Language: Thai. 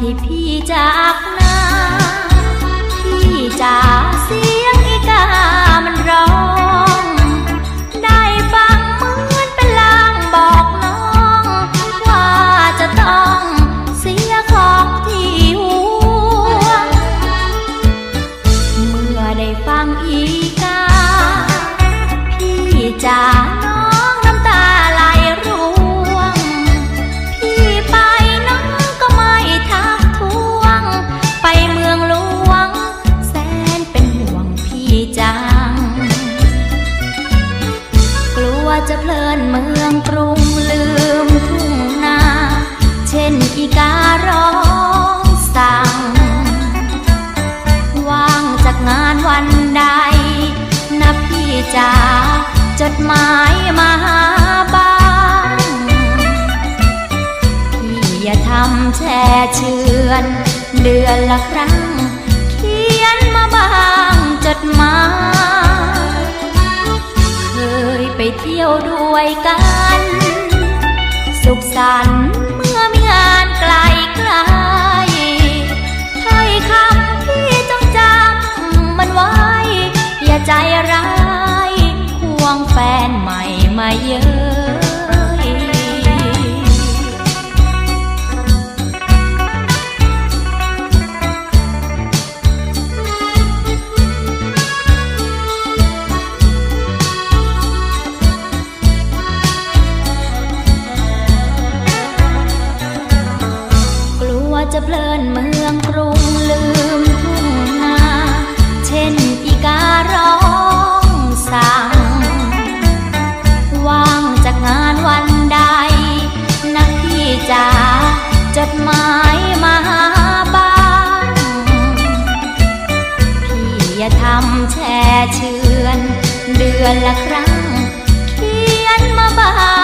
ที่พี่จากนาพี่จ๋าเสียงอีกามันร้อง ได้ฟังเหมือนเป็นลางบอกน้อง ว่าจะต้องเสียของที่ห่วง เมื่อได้ฟังอีก จะเพลินเมืองกรุงลืมทุ่งนา เช่นอีการ้องสั่ง ว่างจากงานวันใดนะพี่จ๋าจดหมายมาหาบ้างพี่อย่าทำแช่เชือน เดือนละครั้ง เขียนมาบ้างจดหมาย ยวด้วยกัน สุขสันต์เมื่อมีงานไกลไกลถ้อยคำพี่จงจำมันไว้ อย่าใจร้ายห่วงแฟนใหม่มาเยอะ จะเพลินเมืองกรุงลืมทุ่งนาเช่นอีการ้องสั่งว่างจากงานวันใดนะพี่จ๋าจดหมายมาหาบ้างพี่อย่าทำแช่เชือน เดือนละครั้ง เขียนมาบ้าน